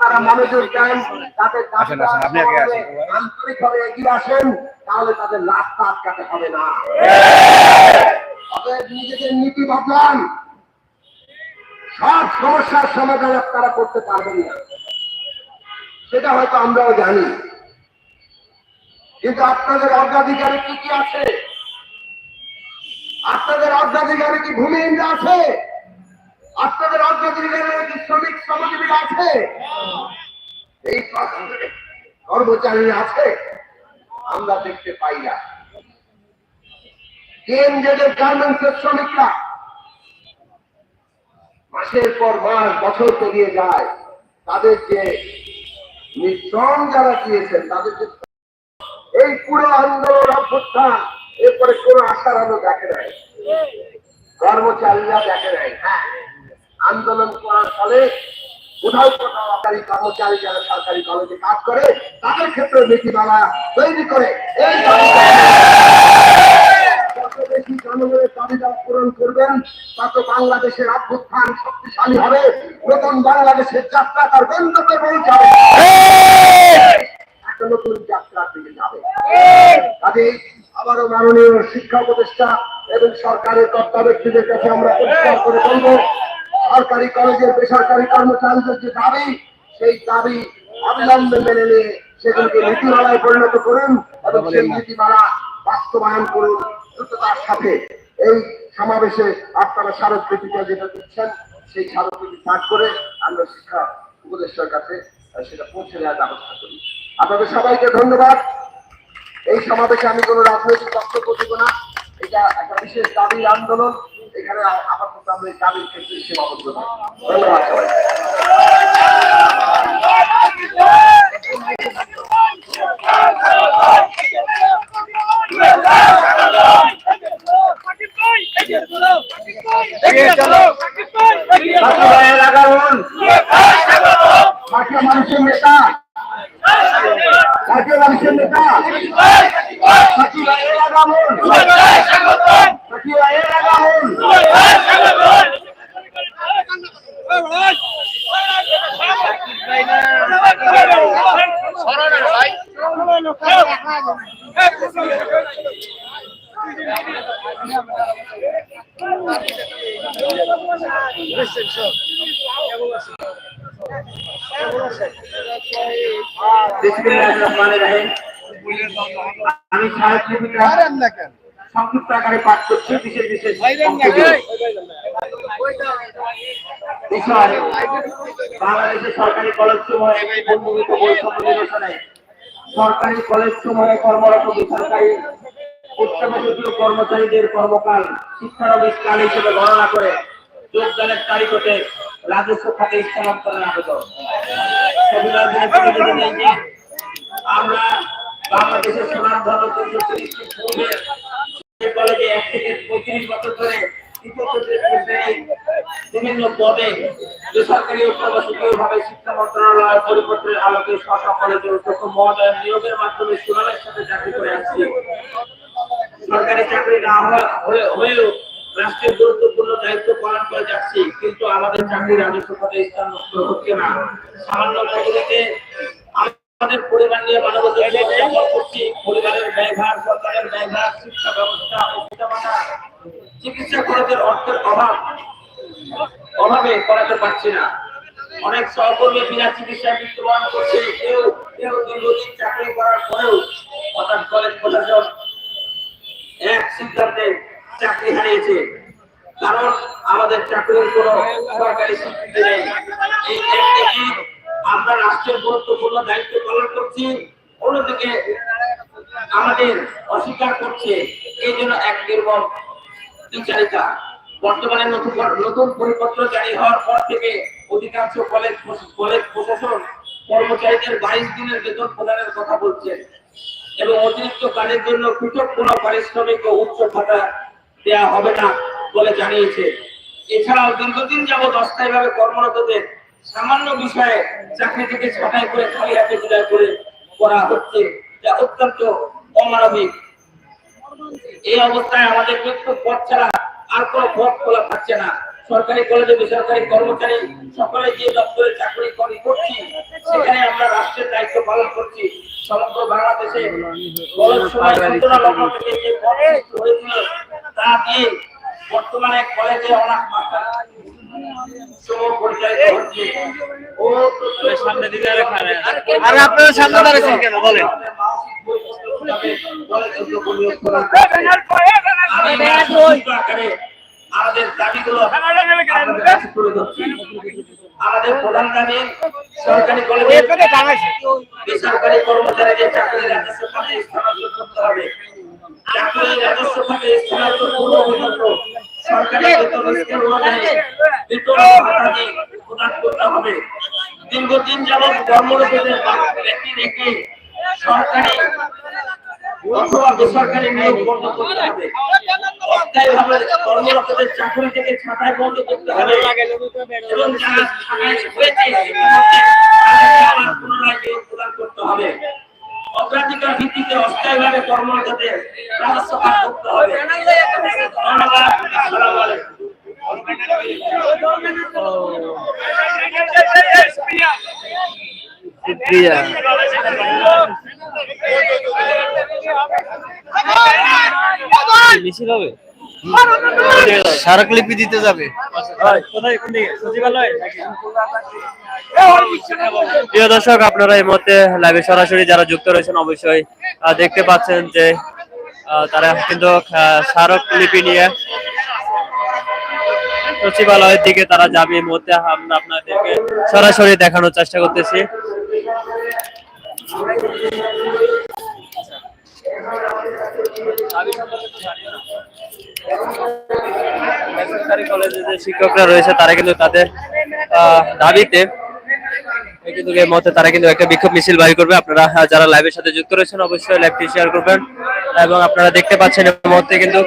আপনারা মনোযোগ দেন তাদের। আন্তরিকভাবে এগিয়ে আসেন তাহলে তাদের রাস্তা আটকাতে হবে না। অতএব নিজেদের নীতি বদলান। সব সমস্যার সমাধান আপনারা করতে পারবেন না। সেটা হয়তো আমরাও জানি। কিন্তু আপনাদের অগ্রাধিকারে কি কি আছে? আপনাদের অগ্রাধিকারে কি ভূমিহীনরা আছে? আপনাদের অগ্রাধিকারে কি শ্রমিক শ্রমজীবীরা আছে? এই কর্মচারীরা আছে? আমরা দেখতে পাই না। কেন্দ্রের শ্রমিকরা মাসের পর মাস, বছর পেরিয়ে যায়। তাদের যে মিশ্রণ যারা দিয়েছেন, তাদের যে এই পুরো আন্দোলন অভ্যুত্থান, এরপরে কোন আশার আলো দেখে নাই। কর্মচারীরা দেখে নাই। হ্যাঁ আন্দোলন করার ফলে কোথাও কোথাও সরকারি কর্মচারী যারা সরকারি কলেজে কাজ করে, তাদের ক্ষেত্রে নীতিমালা তৈরি করে। এই করবেন নতুন যাত্রা আবারও মাননীয় শিক্ষা উপদেষ্টা এবং সরকারের কর্তা ব্যক্তিদের কাছে আমরা পরিষ্কার করে বলব সরকারি কলেজের বেসরকারি কর্মচারীদের যে দাবি, সেই দাবি অবিলম্বে মেনে নিয়ে সেগুলিকে নীতিমালায় পরিণত করুন এবং সেই নীতিমালা বাস্তবায়ন করুন দ্রুততার সাথে। এই সমাবেশে আপনারা স্মারকলিপিটা যেটা দিচ্ছেন, সেই স্মারকলিপি পাঠ করে আমরা শিক্ষা উপদেষ্টার কাছে সেটা পৌঁছে দেওয়ার ব্যবস্থা করি। আপনাদের সবাইকে ধন্যবাদ। এই সমাবেশে আমি কোনো রাজনৈতিক বক্তব্য দেব না। এটা একটা বিশেষ দাবির আন্দোলন এখানে আমার কিন্তু আমরা এই দাবির ক্ষেত্রে সীমাবদ্ধ। ধন্যবাদ আমি সংক্ষিপ্ত আকারে পাঠ করছি বিশেষ বিশেষ বিষয় বাংলাদেশের সরকারি কলেজ সমূহ বন্ধুগত বৈষম্য নিরসনে সরকারি কলেজ সমূহে কর্মরত বেসরকারি উচ্চশিক্ষিত কর্মচারীদের কর্মকাল শিক্ষানবিশ কাল হিসেবে গণনা করে যোগদানের তারিখ হতে রাজস্ব খাতে স্থানান্তরের আবেদন। আমরা বাংলাদেশের সুনামধন্য তিনশো কলেজে এক থেকে পঁয়ত্রিশ বছর ধরে বিভিন্ন পদে বেসরকারি ভাবে শিক্ষা মন্ত্রণালয়ের পরিপত্রের আলোকে স্ব কলেজের অধ্যক্ষ মহোদয় নিয়োগের মাধ্যমে সুনামের সাথে চাকরি করে আসছি। সরকারি চাকরি না হয়েও রাষ্ট্রের গুরুত্বপূর্ণ দায়িত্ব পালন করে যাচ্ছি, কিন্তু আমাদের চাকরি রাজস্ব খাতে স্থান নষ্ট হচ্ছে না। সামান্য পদ্ধতিতে আমাদের পরিবার নিয়ে মানবতা জীবনযাপন করছি। পরিবারের ব্যয়ভার, সরকারের ব্যয়ভার, শিক্ষা ব্যবস্থা পিতামাতা চিকিৎসা খরচের অর্থের অভাব, অভাবে করাতে পারছি না। অনেক সহকর্মী বিনা চিকিৎসায় মৃত্যুবরণ করছে। কেউ কেউ দীর্ঘদিন চাকরি করার পরেও অর্থাৎ কলেজ প্রশাসন এক সিদ্ধান্তে চাকরি হারিয়েছে। কারণ আমাদের চাকরির কোন সরকারি নেই। আমরা রাষ্ট্রের গুরুত্বপূর্ণ দায়িত্ব পালন করছি। অন্যদিকে আমাদের অস্বীকার করছে এই জন্য এক নির্মম বিচারিতা বর্তমানে নতুন নতুন পরিপত্র জারি হওয়ার পর থেকে অধিকাংশ কলেজ কলেজ প্রশাসন কর্মচারীদের বাইশ দিনের বেতন প্রদানের কথা বলছেন এবং অতিরিক্ত কাজের জন্য পৃথক কোনো পারিশ্রমিক ও উচ্চ ভাতা দেওয়া হবে না বলে জানিয়েছে। এছাড়াও দীর্ঘদিন যাবৎ অস্থায়ীভাবে কর্মরতদের সামান্য বিষয়ে চাকরি থেকে ছাঁটাই করে খালি হাতে বিদায় করে করা হচ্ছে, যা অত্যন্ত অমানবিক। এই অবস্থায় আমাদের পথ ছাড়া আর কোনো পথ খোলা থাকছে না। সরকারি কলেজে বেসরকারি কর্মচারী সকলে যে দপ্তরে চাকরি করি করছি সেখানে আমরা রাষ্ট্রের দায়িত্ব পালন করছি। সমগ্র বাংলাদেশে তা দিয়ে বর্তমানে কলেজে অনাথ মাস্টার আর আপনারা সামনে দাঁড়িয়েছেন কেন? বলেন। আমাদের দাবিগুলো আপনাদের কাছে তুলে ধরছি। আমাদের প্রধান দাবি সরকারি কলেজে বেসরকারি কর্মচারীদের চাকরি রাজস্ব খাতে স্থানান্তর করতে হবে চাকরি রাজস্ব খাতে স্থানান্তর পূর্ব পর্যন্ত সরকারি বেতন স্কেল অনুযায়ী বেতন ভাতা প্রদান করতে হবে। দীর্ঘদিন যাবৎ কর্মরতদের রেখে সরকারি অথবা বেসরকারি নিয়োগ বন্ধ করতে হবে অস্থায়ীভাবে চাকরি থেকে ছাঁটাই বন্ধ করতে হবে এবং পুনরায় নিয়োগ প্রদান করতে হবে অগ্রাধিকার ভিত্তিতে অস্থায়ীভাবে কর্মরতদের মিছিল হবে? স্মারকলিপি দিতে যাবে। প্রিয় দর্শক আপনারা এই মুহূর্তে লাইভে সরাসরি যারা যুক্ত রয়েছেন অবশ্যই আহ, দেখতে পাচ্ছেন যে আহ, তারা কিন্তু স্মারকলিপি নিয়ে সচিবালয়ের দিকে তারা যাবে এই মুহূর্তে। আমরা আপনাদেরকে সরাসরি দেখানোর চেষ্টা করতেছি। বেসরকারি কলেজে যে শিক্ষকরা রয়েছে, তারা কিন্তু তাদের দাবিতে কিন্তু এই মুহূর্তে তারা কিন্তু একটা বিক্ষোভ মিছিল বাড়ি করবে। আপনারা যারা লাইভের সাথে যুক্ত রয়েছেন, অবশ্যই লাইভটি শেয়ার করবেন। এবং আপনারা দেখতে পাচ্ছেন এই মুহূর্তে কিন্তু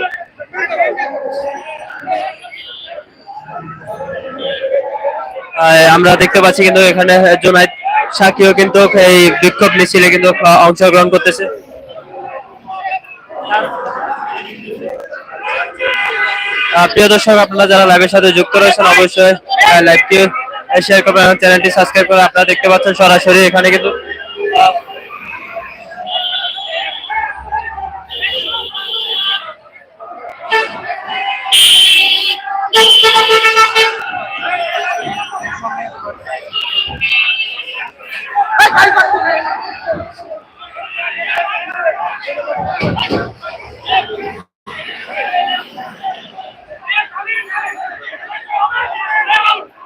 আমরা দেখতে পাচ্ছি কিন্তু এখানে জোনাইদ সাকিও কিন্তু এই বিক্ষোভ মিছিলে কিন্তু অংশগ্রহণ করতেছে। প্রিয় দর্শক, আপনারা যারা লাইভের সাথে যুক্ত রয়েছেন, অবশ্যই লাইভকে শেয়ার করবেন চ্যানেলটি সাবস্ক্রাইব করে আপনারা দেখতে পাচ্ছেন সরাসরি। এখানে কিন্তু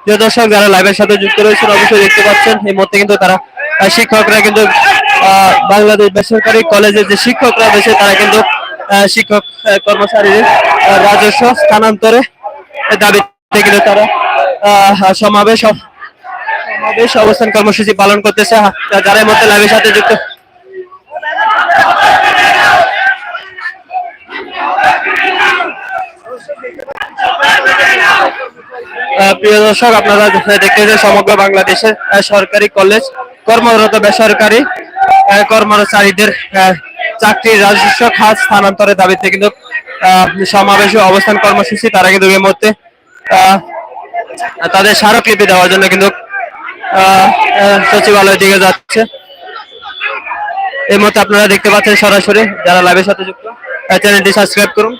প্রিয় দর্শক, যারা লাইভের সাথে যুক্ত রয়েছেন, অবশ্যই দেখতে পাচ্ছেন, এই মুহূর্তে কিন্তু তারা শিক্ষকরা কিন্তু বাংলাদেশ বেসরকারি কলেজের যে শিক্ষকরা রয়েছে, তারা কিন্তু শিক্ষক কর্মচারীদের রাজস্ব স্থানান্তরে দাবিতে কিন্তু তারা সমাবেশ সমাবেশ অবস্থান কর্মসূচি পালন করতেছে। যারা মুহূর্তে লাইভের সাথে যুক্ত প্রিয় দর্শক আপনারা দেখতে যে সমগ্র বাংলাদেশের সরকারি কলেজ কর্মরত বেসরকারি কর্মচারীদের আহ, চাকরি রাজস্ব খাত স্থানান্তরের দাবিতে কিন্তু সমাবেশ অবস্থান কর্মসূচি। তারা কিন্তু এই মুহূর্তে তাদের স্মারকলিপি দেওয়ার জন্য কিন্তু সচিবালয়ের দিকে যাচ্ছে। এই মুহূর্তে আপনারা দেখতে পাচ্ছেন সরাসরি যারা লাইভের সাথে যুক্ত চ্যানেলটি সাবস্ক্রাইব করুন।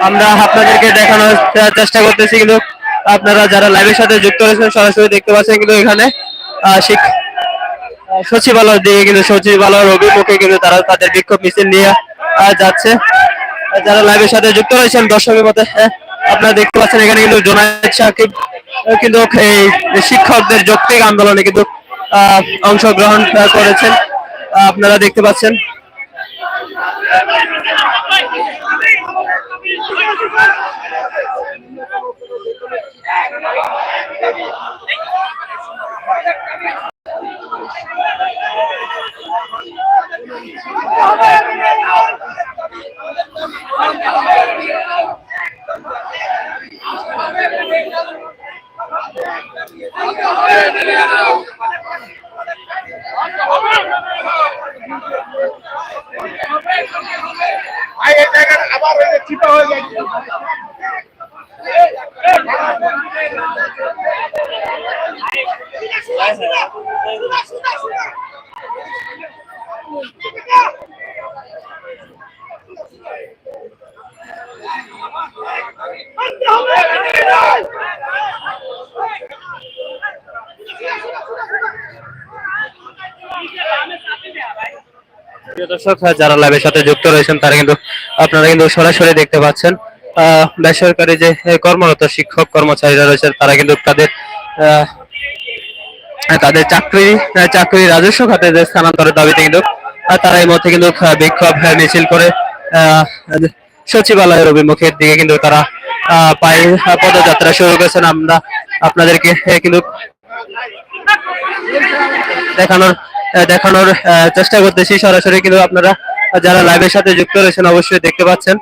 আমরা আপনাদেরকে দেখানোর চেষ্টা করতেছি কিন্তু আপনারা যারা লাইভের সাথে যুক্ত রয়েছেন সরাসরি দেখতে পাচ্ছেন কিন্তু এখানে সচিবালয় দিয়ে কিন্তু সচিবালয়ের অভিমুখে কিন্তু তারা তাদের বিক্ষোভ মিছিল নিয়ে যাচ্ছে। যারা লাইভের সাথে যুক্ত রয়েছেন দর্শকের মধ্যে হ্যাঁ, আপনারা দেখতে পাচ্ছেন এখানে কিন্তু জোনায়েদ সাকিব কিন্তু এই শিক্ষকদের যৌক্তিক আন্দোলনে কিন্তু অংশগ্রহণ করেছেন। আপনারা দেখতে পাচ্ছেন। ভাই এই জায়গাটা আবার ওই যে চিপা হয়ে যায় দর্শক যারা লাইভের সাথে যুক্ত রয়েছেন, তারা কিন্তু আপনারা কিন্তু সরাসরি দেখতে পাচ্ছেন বেসরকারি যে কর্মরত শিক্ষক কর্মচারীরা রয়েছেন, তারা কিন্তু তাদের তাদের চাকরি চাকরি রাজস্ব খাতে যে স্থানান্তরের দাবিতে কিন্তু তারা এই মধ্যে কিন্তু বিক্ষোভ মিছিল করে সচিবালয়ের অভিমুখের দিকে কিন্তু তারা পায়ে পদযাত্রা শুরু করেছেন। আমরা আপনাদেরকে কিন্তু দেখানোর দেখানোর চেষ্টা করতেছি। সরাসরি কিন্তু আপনারা যারা লাইভের সাথে যুক্ত রয়েছেন, অবশ্যই দেখতে পাচ্ছেন।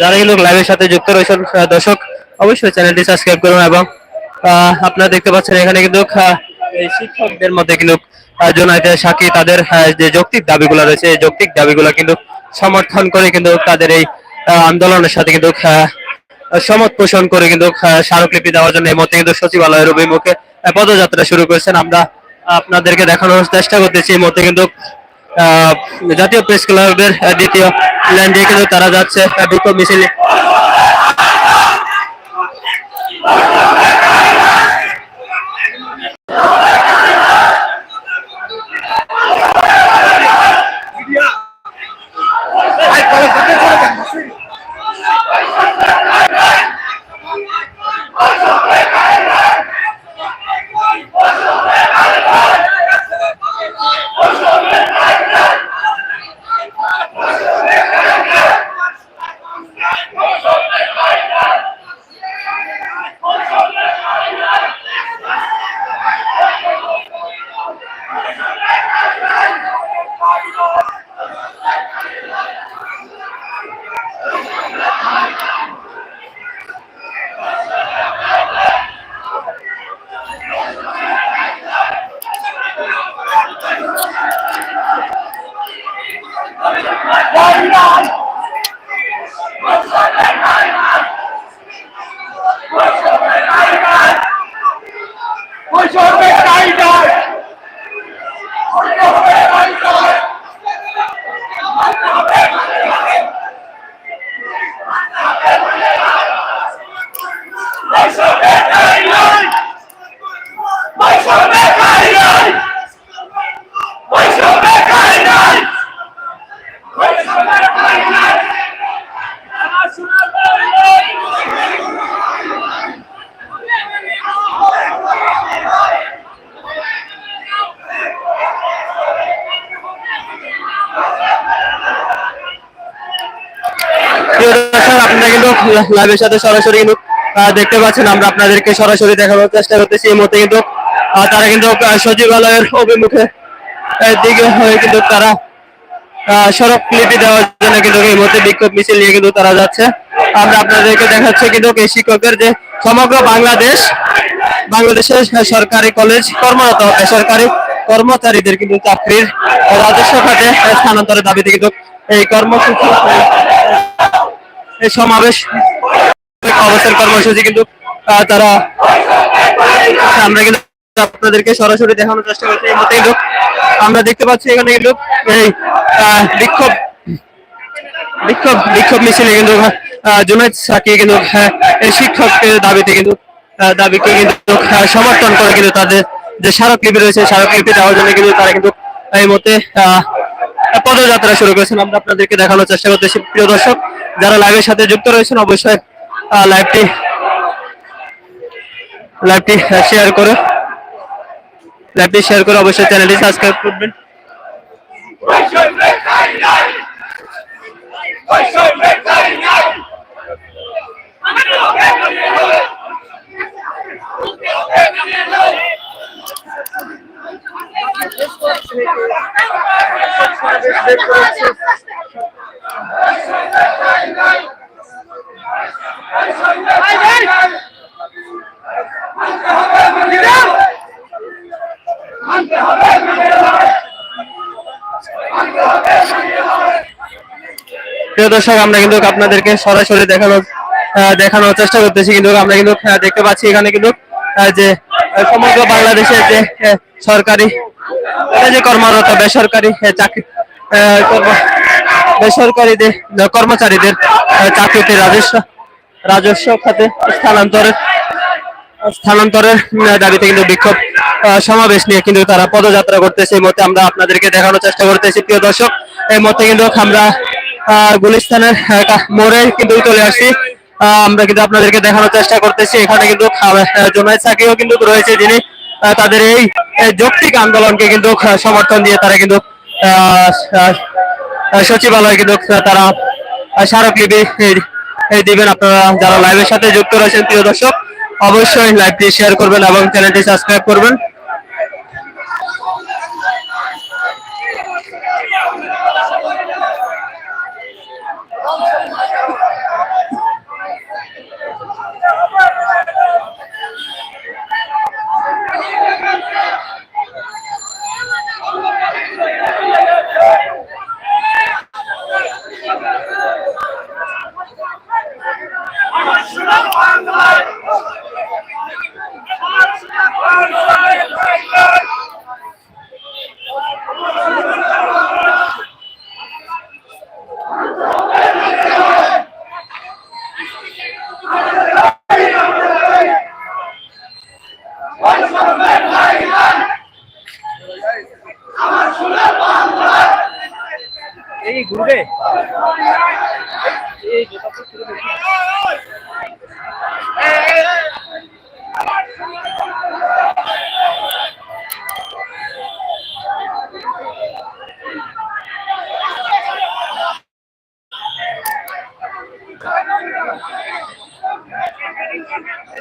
যারা কিন্তু লাইভের সাথে যুক্ত রয়েছেন দর্শক, অবশ্যই চ্যানেলটি সাবস্ক্রাইব করুন এবং আপনারা দেখতে পাচ্ছেন এখানে কিন্তু শিক্ষকদের মধ্যে কিন্তু জোনায়েদ সাকি তাদের যে যৌক্তিক দাবিগুলো রয়েছে, এই যৌক্তিক দাবিগুলো কিন্তু সমর্থন করে কিন্তু তাদের এই আন্দোলনের সাথে কিন্তু সমত পোষণ করে কিন্তু স্মারকলিপি দেওয়ার জন্য এই মধ্যে কিন্তু সচিবালয়ের অভিমুখে পদযাত্রা শুরু করেছেন। আমরা আপনাদেরকে দেখানোর চেষ্টা করতেছি এই মধ্যে কিন্তু জাতীয় প্রেস ক্লাবের দ্বিতীয় দ্বিতীয় দিয়ে কিন্তু তারা যাচ্ছে বিক্ষোভ মিছিলে। লাইভের সাথে সরাসরি কিন্তু দেখতে পাচ্ছেন আমরা আপনাদেরকে সরাসরি দেখানোর চেষ্টা করতেছি। এই মুহূর্তে কিন্তু তারা কিন্তু সচিবালয়ের অভিমুখে দিকে হয়ে কিন্তু তারা সড়ক লিপি দেওয়ার জন্য কিন্তু এই মুহূর্তে বিক্ষোভ মিছিল নিয়ে কিন্তু তারা যাচ্ছে। আমরা আপনাদেরকে দেখাচ্ছি কিন্তু এই শিক্ষকের যে সমগ্র বাংলাদেশ, বাংলাদেশের সরকারি কলেজ কর্মরত বেসরকারি কর্মচারীদের কিন্তু চাকরির রাজস্ব খাতে স্থানান্তরের দাবিতে কিন্তু এই কর্মসূচি সমাবেশ অবস্থান কর্মসূচি কিন্তু তারা আমরা কিন্তু আপনাদেরকে সরাসরি দেখানোর চেষ্টা করছি এই মধ্যে কিন্তু আমরা দেখতে পাচ্ছি এখানে কিন্তু এই বিক্ষোভ বিক্ষোভ বিক্ষোভ মিছিলে কিন্তু জুনাইদ সাকি কিন্তু আহ, এই শিক্ষকের দাবিতে কিন্তু দাবিকে কিন্তু সমর্থন করে কিন্তু তাদের যে স্মারকলিপি রয়েছে স্মারকলিপি দেওয়ার জন্য কিন্তু তারা কিন্তু এই আহ, পদযাত্রা শুরু করেছেন। আমরা আপনাদেরকে দেখানোর চেষ্টা করতেছি। প্রিয় দর্শক যারা লাইভের সাথে যুক্ত রয়েছেন অবশ্যই লাইভটি লাইভটি শেয়ার করে। লাইভটি শেয়ার করে অবশ্যই চ্যানেলটি সাবস্ক্রাইব করবেন। দর্শক, আমরা কিন্তু আপনাদেরকে সরাসরি দেখানোর দেখানোর চেষ্টা করতেছি। কিন্তু আমরা কিন্তু দেখতে পাচ্ছি এখানে কিন্তু যে সমগ্র বাংলাদেশে যে সরকারি যে কর্মরত, বেসরকারি চাকরি বেসরকারিদের, কর্মচারীদের চাকরিতে রাজস্ব রাজস্ব খাতে স্থানান্তরের স্থানান্তরের দাবিতে কিন্তু বিক্ষোভ সমাবেশ নিয়ে কিন্তু তারা পদযাত্রা করতেছে। এই মতে আমরা আপনাদেরকে দেখানোর চেষ্টা করতেছি। প্রিয় দর্শক, এই মতে কিন্তু আমরা গুলিস্তানের মোড়ে কিন্তু চলে আসছি। আমরা কিন্তু আপনাদেরকে দেখানোর চেষ্টা করতেছি। এখানে কিন্তু জোনাই সাকিও কিন্তু রয়েছে যিনি তাদের এই যৌক্তিক আন্দোলনকে কিন্তু সমর্থন দিয়ে তারা কিন্তু সচিবালয় কিন্তু তারা স্মারকলিপি দিবেন আপনারা যারা লাইভের সাথে যুক্ত রয়েছেন, প্রিয় দর্শক, অবশ্যই লাইভটি শেয়ার করবেন এবং চ্যানেলটি সাবস্ক্রাইব করবেন।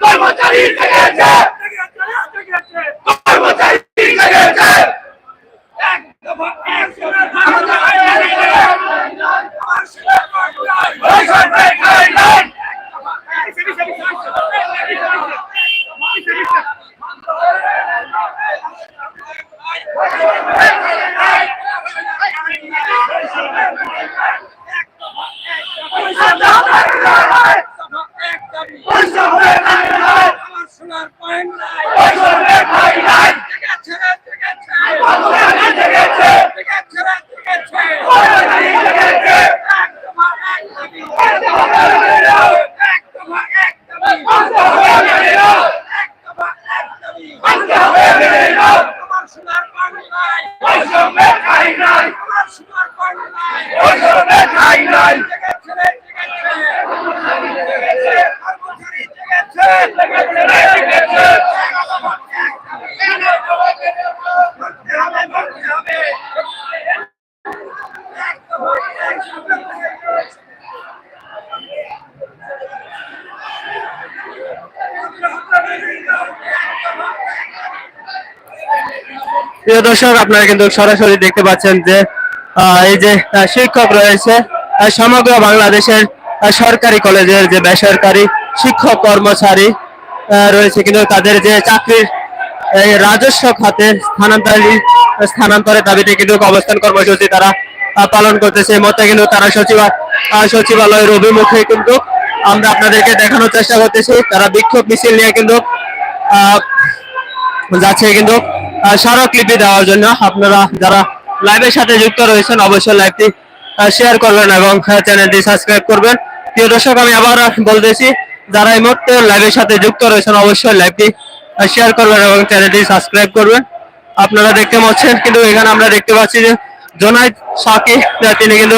কর্মচারী জেগেছে কর্মচারী জেগেছে এক দফা এক সোনার পয়েন্ট নাই জেগেছে জেগেছে জেগেছে জেগেছে এক দফা এক দাবি এক দফা এক দাবি এক দফা এক দাবি আমার সোনার পয়েন্ট নাই আমার সোনার পয়েন্ট নাই জেগেছে জেগেছে কর্মচারী জেগেছে করতে হবে করতে হবে এক দফা এক দাবি প্রিয় দর্শক, আপনারা কিন্তু সরাসরি দেখতে পাচ্ছেন যে এই যে শিক্ষক রয়েছে সমগ্র বাংলাদেশের সরকারি কলেজের যে বেসরকারি শিক্ষক কর্মচারী রয়েছে কিন্তু তাদের যে চাকরির, এই রাজস্ব খাতে স্থানান্তরী, স্থানান্তরের দাবিতে কিন্তু অবস্থান কর্মসূচি তারা পালন করতেছে। মুহূর্তে কিন্তু তারা সচিবা সচিবালয়ের অভিমুখে কিন্তু আমরা আপনাদেরকে দেখানোর চেষ্টা করতেছি। তারা বিক্ষোভ মিছিল নিয়ে কিন্তু যাচ্ছে কিন্তু। স্মারকলিপি দেওয়ার জন্য আপনারা যারা লাইভের সাথে যুক্ত রয়েছেন অবশ্যই লাইভটি শেয়ার করবেন এবং চ্যানেলটি সাবস্ক্রাইব করবেন। প্রিয় দর্শক আমি আবার বলতেছি যারা এই মুহূর্তে লাইভের সাথে যুক্ত রয়েছেন অবশ্যই লাইভটি শেয়ার করবেন এবং চ্যানেলটি সাবস্ক্রাইব করবেন। আপনারা দেখতে পাচ্ছেন কিন্তু এখানে আমরা দেখতে পাচ্ছি যে জোনাইদ সাকি তিনি কিন্তু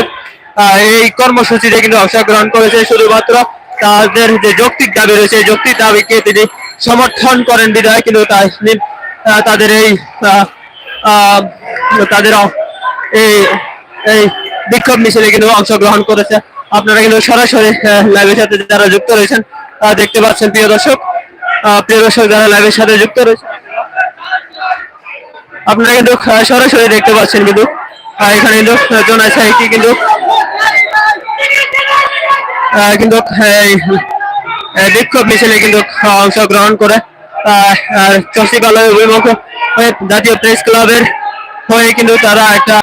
এই কর্মসূচিতে কিন্তু অংশগ্রহণ করেছে। শুধুমাত্র তাদের যে যৌক্তিক দাবি রয়েছে যৌক্তিক দাবিকে তিনি সমর্থন করেন বিধায় কিন্তু তা- তিনি, আহ, তাদের এই তাদের এই এই বিক্ষোভ মিছিলে কিন্তু অংশগ্রহণ করেছে। আপনারা কিন্তু সরাসরি লাইভের সাথে যারা যুক্ত রয়েছেন দেখতে পাচ্ছেন প্রিয় দর্শক প্রিয় দর্শক যারা লাইভের সাথে যুক্ত রয়েছে আপনারা কিন্তু সরাসরি দেখতে পাচ্ছেন কিন্তু এখানে কিন্তু জোনাই সাইকি কিন্তু কিন্তু বিক্ষোভ মিছিলে কিন্তু অংশগ্রহণ করে অভিমুখ হয়ে জাতীয় প্রেস ক্লাবের হয়ে কিন্তু তারা একটা